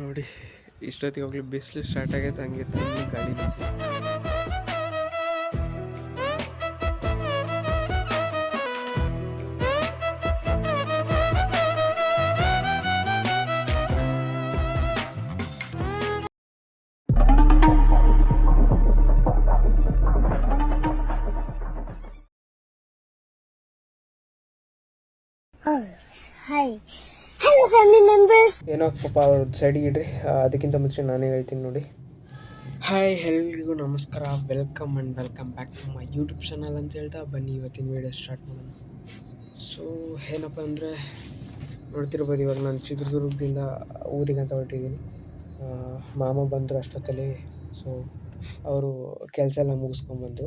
ನೋಡಿ ಇಷ್ಟೊತ್ತಿಗೆ ಹೋಗ್ಲಿ ಬಿಸಿಲು ಸ್ಟಾರ್ಟ್ ಆಗೈತೆ ಹಂಗೆ ಗಾಡಿ Oh, hi. Hello, family members ಏನೋ ಪಾಪ ಅವ್ರ ಸೈಡಿಗೆ ಇಡ್ರಿ. ಅದಕ್ಕಿಂತ ಮುಂಚೆ ನಾನೇ ಹೇಳ್ತೀನಿ ನೋಡಿ. ಹಾಯ್ ಎಲ್ರಿಗೂ ನಮಸ್ಕಾರ. Welcome and welcome back to my YouTube channel ಅಂತ ಹೇಳ್ತಾ ಬನ್ನಿ. ಇವತ್ತಿನ ವೀಡಿಯೋ ಸ್ಟಾರ್ಟ್ ಮಾಡೋಣ. ಸೊ ಏನಪ್ಪ ಅಂದರೆ ನೋಡ್ತಿರ್ಬೋದು ಇವಾಗ ನಾನು ಚಿತ್ರದುರ್ಗದಿಂದ ಊರಿಗೆ ಅಂತ ಹೊರಟಿದ್ದೀನಿ. ಆ, ಮಾಮ ಬಂದರು ಅಷ್ಟೊತ್ತಲ್ಲಿ. ಸೊ ಅವರು ಕೆಲಸ ಎಲ್ಲ ಮುಗಿಸ್ಕೊಂಬಂದು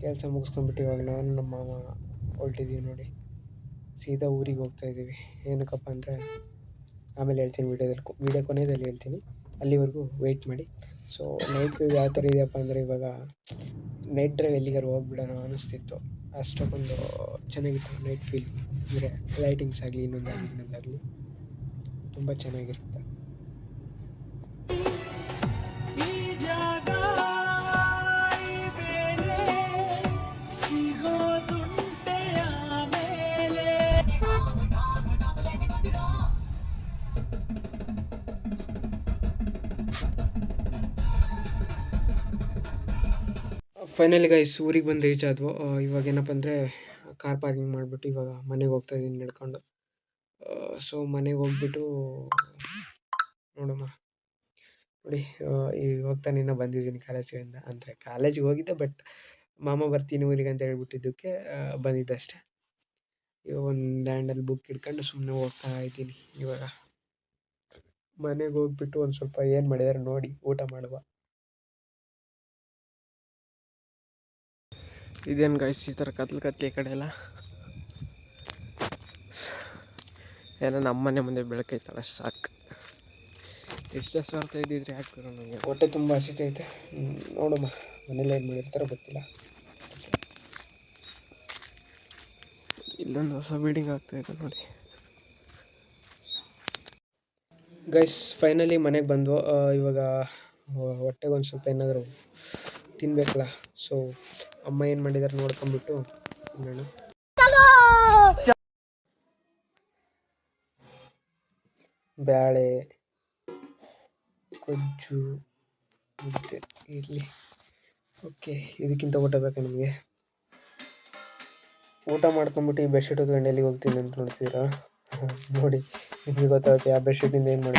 ಕೆಲಸ ಮುಗಿಸ್ಕೊಂಡ್ಬಿಟ್ಟು ಇವಾಗ ನಾನು ನಮ್ಮ ಮಾಮ ಹೊರಟಿದ್ದೀವಿ ನೋಡಿ. ಸೀದಾ ಊರಿಗೆ ಹೋಗ್ತಾ ಇದ್ದೀವಿ. ಏನಕ್ಕಪ್ಪ ಅಂದರೆ, ಆಮೇಲೆ ಹೇಳ್ತೀನಿ ವೀಡಿಯೋದಲ್ಲಿ ವೀಡಿಯೋ ಕೊನೆಯಲ್ಲಿ ಹೇಳ್ತೀನಿ. ಅಲ್ಲಿವರೆಗೂ ವೆಯ್ಟ್ ಮಾಡಿ. ಸೊ ನೈಟ್ ವ್ಯೂ ಯಾವ ಥರ ಇದೆಯಪ್ಪ ಅಂದರೆ, ಇವಾಗ ನೈಟ್ ಡ್ರೈವ್ ಎಲ್ಲಿಗಾರು ಹೋಗ್ಬಿಡೋಣ ಅನ್ನಿಸ್ತಿತ್ತು ಅಷ್ಟಕ್ಕೊಂದು ಚೆನ್ನಾಗಿತ್ತು ನೈಟ್ ಫೀಲ್ ಅಂದರೆ ಲೈಟಿಂಗ್ಸ್ ಆಗಲಿ, ಇನ್ನೊಂದಾಗಲಿ ಇನ್ನೊಂದಾಗಲಿ. ತುಂಬ ಚೆನ್ನಾಗಿರುತ್ತೆ. ಫೈನಲಿ ಗೈಸ್ ಊರಿಗೆ ಬಂದು ರೀಚ್ ಆದ್ವು. ಇವಾಗ ಏನಪ್ಪ ಅಂದರೆ ಕಾರ್ ಪಾರ್ಕಿಂಗ್ ಮಾಡಿಬಿಟ್ಟು ಇವಾಗ ಮನೆಗೆ ಹೋಗ್ತಾ ಇದ್ದೀನಿ ನಡ್ಕೊಂಡು. ಸೊ ಮನೆಗೆ ಹೋಗ್ಬಿಟ್ಟು ನೋಡಮ್ಮ ನೋಡಿ ಇವಾಗ ತಾನೇ ಇನ್ನೂ ಬಂದಿದ್ದೀನಿ ಕಾಲೇಜಿಂದ ಅಂದರೆ ಕಾಲೇಜಿಗೆ ಹೋಗಿದ್ದೆ ಬಟ್ ಮಾಮ ಬರ್ತೀನಿ ಊರಿಗೆ ಅಂತ ಹೇಳ್ಬಿಟ್ಟಿದ್ದಕ್ಕೆ ಬಂದಿದ್ದೆ ಅಷ್ಟೆ. ಇವಾಗ ಒಂದು ಹ್ಯಾಂಡಲ್ಲಿ ಬುಕ್ ಹಿಡ್ಕೊಂಡು ಸುಮ್ಮನೆ ಹೋಗ್ತಾ ಇದ್ದೀನಿ ಇವಾಗ. ಮನೆಗೆ ಹೋಗ್ಬಿಟ್ಟು ಒಂದು ಸ್ವಲ್ಪ ಏನು ಮಾಡಿದಾರೆ ನೋಡಿ, ಊಟ ಮಾಡುವ. ಇದೇನು ಗಾಯ್ಸ್ ಈ ಥರ ಕತ್ಲು ಕತ್ಲಿ ಈ ಕಡೆ ಎಲ್ಲ? ಏನೋ ನಮ್ಮ ಮನೆ ಮುಂದೆ ಬೆಳಕೈತಲ್ಲ ಸಾಕು. ಎಷ್ಟು ಸ್ವಾರ್ಥ ಇದ್ದಿದ್ರೆ ಯಾಕೆ ನನಗೆ ಹೊಟ್ಟೆ ತುಂಬ ಹಸಿತೈತೆ ನೋಡಮ್ಮ ಮನೇಲಿ ಏನು ಮಾಡಿರ್ತಾರೋ ಗೊತ್ತಿಲ್ಲ. ಇಲ್ಲೊಂದು ಹೊಸ ಬಿಲ್ಡಿಂಗ್ ಆಗ್ತಾಯಿದೆ ನೋಡಿ. ಗೈಸ್ ಫೈನಲಿ ಮನೆಗೆ ಬಂದು ಇವಾಗ ಹೊಟ್ಟೆಗೆ ಒಂದು ಸ್ವಲ್ಪ ಏನಾದರೂ ತಿನ್ಬೇಕಲ್ಲ. ಸೊ ಅಮ್ಮ ಏನು ಮಾಡಿದಾರೆ ನೋಡ್ಕೊಂಬಿಟ್ಟು ಬ್ಯಾಳೆ ಕೊಜ್ಜು ಮುದ್ದೆ. ಇರಲಿ. ಓಕೆ ಇದಕ್ಕಿಂತ ಊಟ ಬೇಕಾ ನಿಮಗೆ? ಊಟ ಮಾಡ್ಕೊಂಬಿಟ್ಟು ಈ ಬೆಡ್ಶೀಟ್ ಹೊತ್ಕೊಂಡು ಎಲ್ಲಿಗೆ ಹೋಗ್ತೀನಿ ಅಂತ ನೋಡ್ತೀರಾ ನೋಡಿ, ನಿಮ್ಗೆ ಗೊತ್ತಾಗುತ್ತೆ ಆ ಬೆಡ್ಶೀಟಿಂದ ಏನು ಮಾಡಿ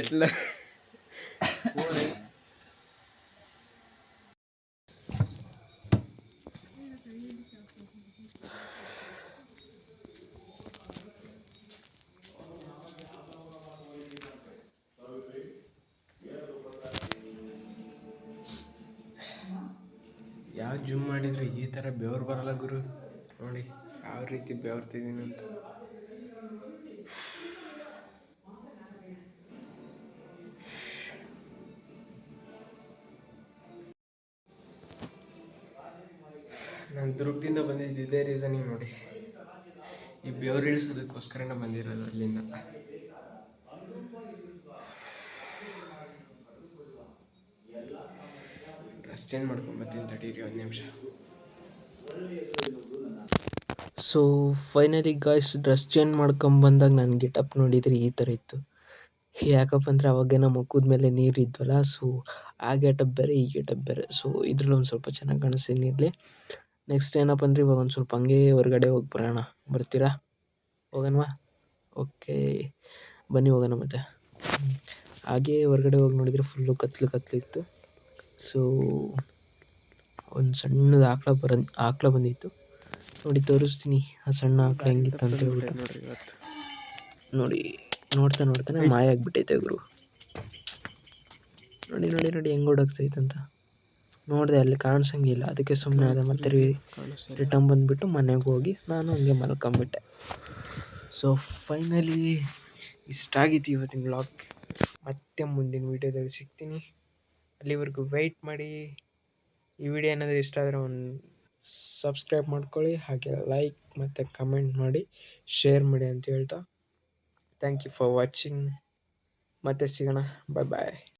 એટલે ಯಾವ ಜುಮ್ ಮಾಡಿದ್ರೆ ಈ ಥರ ಬೆವರು ಬರಲ್ಲ ಗುರು. ನೋಡಿ ಯಾವ ರೀತಿ ಬೆವರ್ತಿದ್ದೀನಿ ಅಂತ ದುರ್ಗದಿಂದ ಬಂದಿದ್ದು ಇದೇ ರೀಸನಿಗೆ ನೋಡಿ. ಈ ಬೆವರು ಇಳಿಸೋದಕ್ಕೋಸ್ಕರನೇ ಬಂದಿರೋದು ಅಲ್ಲಿಂದ. ಡ್ರೆಸ್ ಚೇಂಜ್ ಮಾಡ್ಕೊಂಬರ್ತೀನಿ ತಡೀರಿ ಒಂದು ನಿಮಿಷ. So finally guys dress change ಮಾಡ್ಕೊಂಬಂದಾಗ ನಾನು ಗೆಟಪ್ ನೋಡಿದರೆ ಈ ಥರ ಇತ್ತು. ಯಾಕಪ್ಪ ಅಂದರೆ ಅವಾಗೇನೋ ಮುಖದ ಮೇಲೆ ನೀರು ಇದ್ವಲ್ಲ ಸೊ ಆ ಗೆಟಪ್ ಬೇರೆ, ಈ ಗೆಟಪ್ ಬೇರೆ. ಸೊ ಇದ್ರಲ್ಲಿ ಒಂದು ಸ್ವಲ್ಪ ಚೆನ್ನಾಗಿ ಕಾಣಿಸ್ತೀನಿ ಇರಲಿ ನೆಕ್ಸ್ಟ್ ಏನಪ್ಪ ಅಂದ್ರೆ ಇವಾಗ ಒಂದು ಸ್ವಲ್ಪ ಹಂಗೆ ಹೊರಗಡೆ ಹೋಗಿ ಬರೋಣ. ಬರ್ತೀರಾ? ಹೋಗೋಣವಾ? ಓಕೆ ಬನ್ನಿ ಹೋಗೋಣ ಮತ್ತೆ. ಹಾಗೆ ಹೊರಗಡೆ ಹೋಗಿ ನೋಡಿದರೆ ಫುಲ್ಲು ಕತ್ಲು ಇತ್ತು. ಸೊ ಒಂದು ಸಣ್ಣದು ಆಕಳ ಬರ ಆಕಳ ಬಂದಿತ್ತು. ನೋಡಿ, ತೋರಿಸ್ತೀನಿ. ಆ ಸಣ್ಣ ಆಕಳ ಹೆಂಗಿತ್ತು ಅಂತ ಹೇಳ್ಬಿಟ್ಟು. ನೋಡಿ, ನೋಡ್ತಾ ನೋಡ್ತಾನೆ ಮಾಯ ಆಗಿಬಿಟ್ಟೈತೆ ಗುರು. ನೋಡಿ ನೋಡಿ ನೋಡಿ, ಹೆಂಗೆ ಓಡಾಗ್ತೈತೆ ಅಂತ. ನೋಡಿದೆ ಅಲ್ಲಿ ಕಾಣಿಸಂಗಿಲ್ಲ. ಅದಕ್ಕೆ ಸುಮ್ಮನೆ ಆದ ಮತ್ತೆ ರಿಟರ್ನ್ ಬಂದುಬಿಟ್ಟು ಮನೆಗೆ ಹೋಗಿ ನಾನು ಹಂಗೆ ಮಲ್ಕೊಂಬಿಟ್ಟೆ. ಸೊ ಫೈನಲಿ ಇಷ್ಟ ಆಗಿತ್ತು ಇವತ್ತಿನ ಬ್ಲಾಗ್ ಮತ್ತೆ ಮುಂದಿನ ವೀಡಿಯೋದಲ್ಲಿ ಸಿಗ್ತೀನಿ. ಅಲ್ಲಿವರೆಗೂ ವೆಯ್ಟ್ ಮಾಡಿ. ಈ ವಿಡಿಯೋ ಏನಾದರೂ ಇಷ್ಟ ಆದರೆ ಒಂದು ಸಬ್ಸ್ಕ್ರೈಬ್ ಮಾಡ್ಕೊಳ್ಳಿ. ಹಾಗೆ ಲೈಕ್ ಮತ್ತು ಕಮೆಂಟ್ ಮಾಡಿ ಶೇರ್ ಮಾಡಿ ಅಂತ ಹೇಳ್ತಾ. ಥ್ಯಾಂಕ್ ಯು ಫಾರ್ ವಾಚಿಂಗ್ ಮತ್ತೆ ಸಿಗೋಣ. ಬಾಯ್ ಬಾಯ್